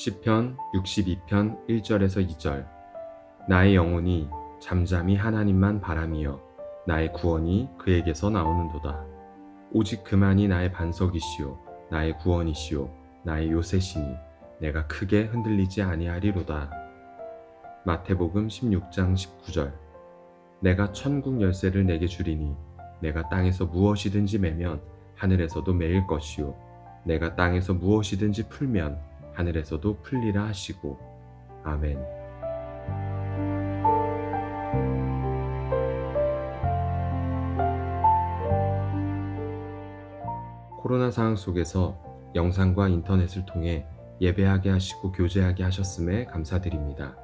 시편 62편 1절에서 2절. 나의 영혼이 잠잠히 하나님만 바람이여 나의 구원이 그에게서 나오는도다. 오직 그만이 나의 반석이시요 나의 구원이시요 나의 요새시니 내가 크게 흔들리지 아니하리로다. 마태복음 16장 19절. 내가 천국 열쇠를 내게 주리니 내가 땅에서 무엇이든지 매면 하늘에서도 매일 것이요. 내가 땅에서 무엇이든지 풀면 하늘에서도 풀리라 하시고 아멘. 코로나 상황 속에서 영상과 인터넷을 통해 예배하게 하시고 교제하게 하셨음에 감사드립니다.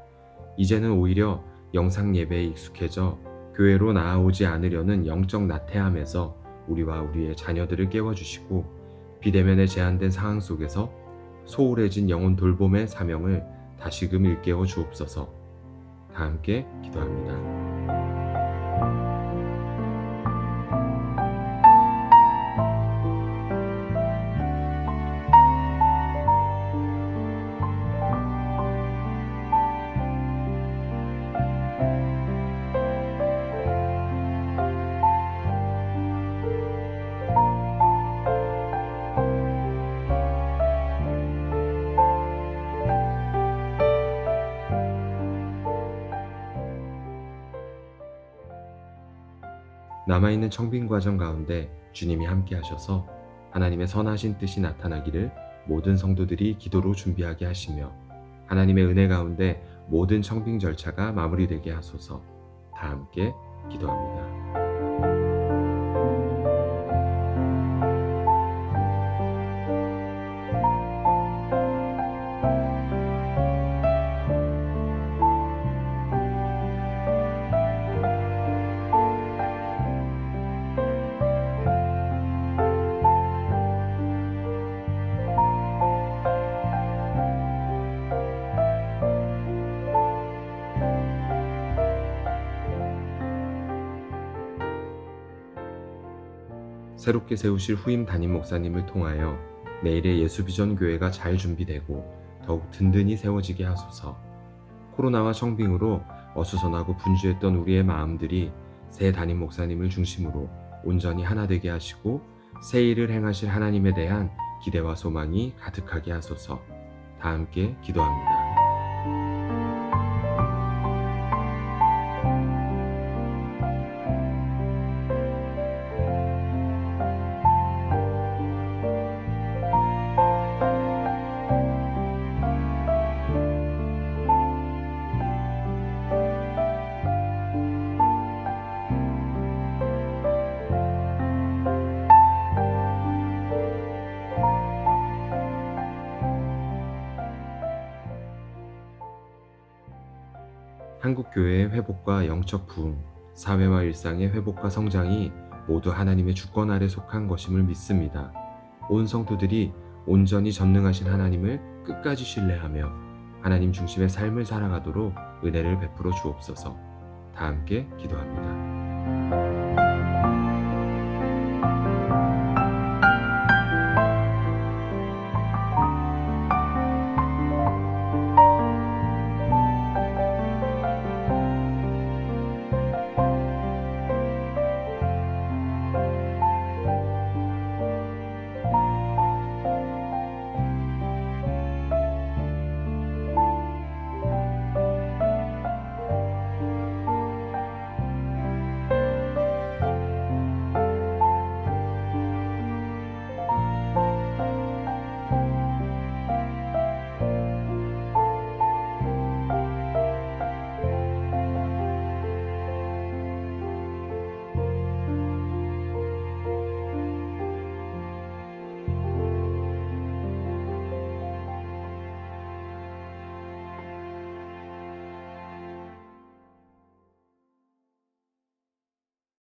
이제는 오히려 영상 예배에 익숙해져 교회로 나아오지 않으려는 영적 나태함에서 우리와 우리의 자녀들을 깨워주시고 비대면에 제한된 상황 속에서 소홀해진 영혼 돌봄의 사명을 다시금 일깨워 주옵소서. 다 함께 기도합니다. 남아있는 청빙 과정 가운데 주님이 함께 하셔서 하나님의 선하신 뜻이 나타나기를 모든 성도들이 기도로 준비하게 하시며 하나님의 은혜 가운데 모든 청빙 절차가 마무리되게 하소서 다 함께 기도합니다. 새롭게 세우실 후임 담임 목사님을 통하여 내일의 예수비전 교회가 잘 준비되고 더욱 든든히 세워지게 하소서. 코로나와 청빙으로 어수선하고 분주했던 우리의 마음들이 새 담임 목사님을 중심으로 온전히 하나 되게 하시고 새 일을 행하실 하나님에 대한 기대와 소망이 가득하게 하소서. 다 함께 기도합니다. 한국 교회의 회복과 영적 부흥, 사회와 일상의 회복과 성장이 모두 하나님의 주권 아래 속한 것임을 믿습니다. 온 성도들이 온전히 전능하신 하나님을 끝까지 신뢰하며 하나님 중심의 삶을 살아가도록 은혜를 베풀어 주옵소서. 다 함께 기도합니다.